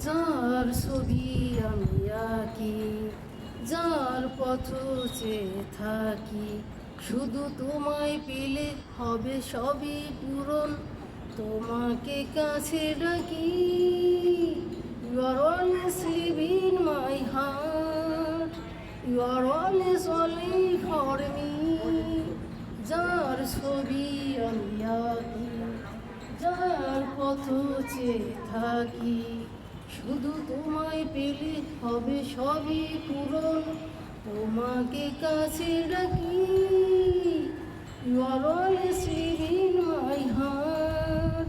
যার ছবি আমি আঁকি, যার পথ চেয়ে থাকি, শুধু তোমায় পেলে হবে সবই পূরণ। তোমাকে কাছে ডাকি my heart you are always only for me যার ছবি আমি আঁকি, যার পথ চেয়ে থাকি শুধু তোমায় পেলে হবে সবই পূরণ। তোমাকে কাছে ডাকি you are always live my heart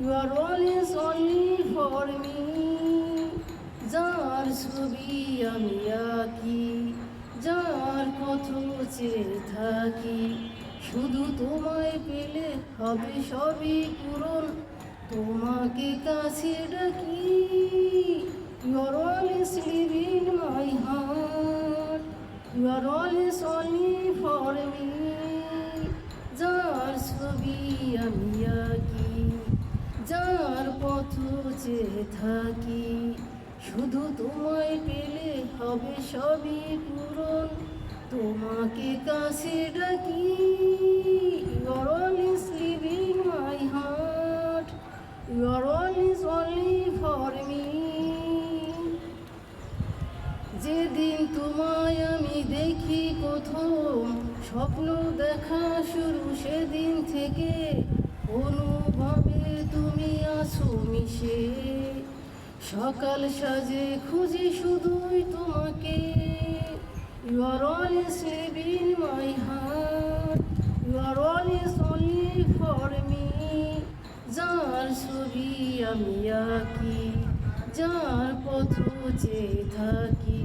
you are always only for me যার ছবি আমি আঁকি, যার পথ চেয়ে থাকি। শুধু তোমায় পেলে হবে সবই পূরণ। তোমাকে কাছে ডাকি you are always live my heart you are always only for me যার ছবি আমি আঁকি, যার পথ চেয়ে থাকি, শুধু তোমায় পেলে হবে সবই পূরণ। তোমাকে কাছে ডাকি ইউ আর অলওয়েজ যেদিন তোমায় আমি দেখি প্রথম। স্বপ্ন দেখা শুরু সেদিন থেকে। অনুভবে তুমি আছো মিশে। সকাল সাজে খুঁজি শুধুই তোমাকে। Live in my heart you are always only for me যার ছবি আমি আঁকি। যার পথ চেয়ে থাকি,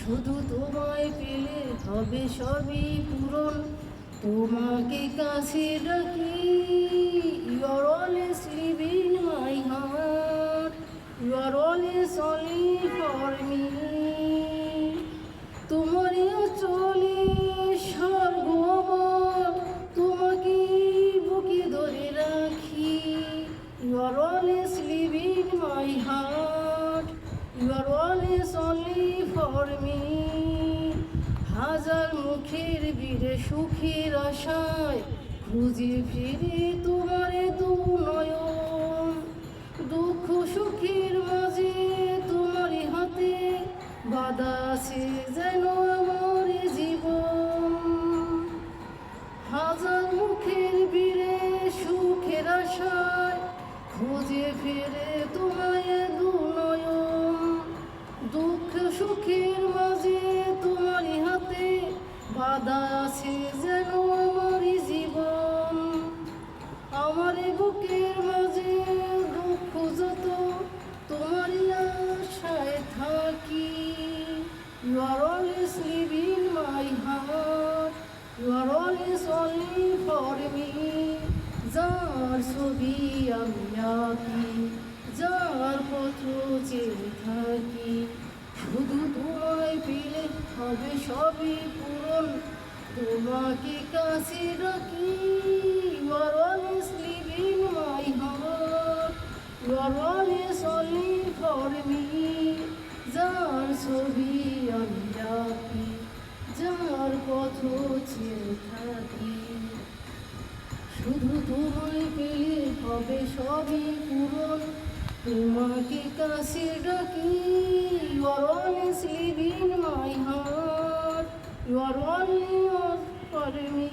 শুধু তোমায় পেলে হবে সবই পূরণ। তোমাকে কাছে ডাকি you are only for me হাজার মুখের বীরে সুখের আশায় খুঁজে ফিরে তোমারে দু নয়ন। দুঃখ সুখের মাঝে তোমারই হাতে বাধা আছে যেন আমার জীবন। হাজার মুখের বীরে সুখের আশায় খুঁজে ফিরে তোমায় আমি যার পথ চেয়ে থাকি। শুধু তোমায় পেলে হবে সবই পূরণ তোমাকে কাছে রাখি। হবে সবই পূরণ। তোমাকে কাছে ডাকি you are always live in my heart you are only for me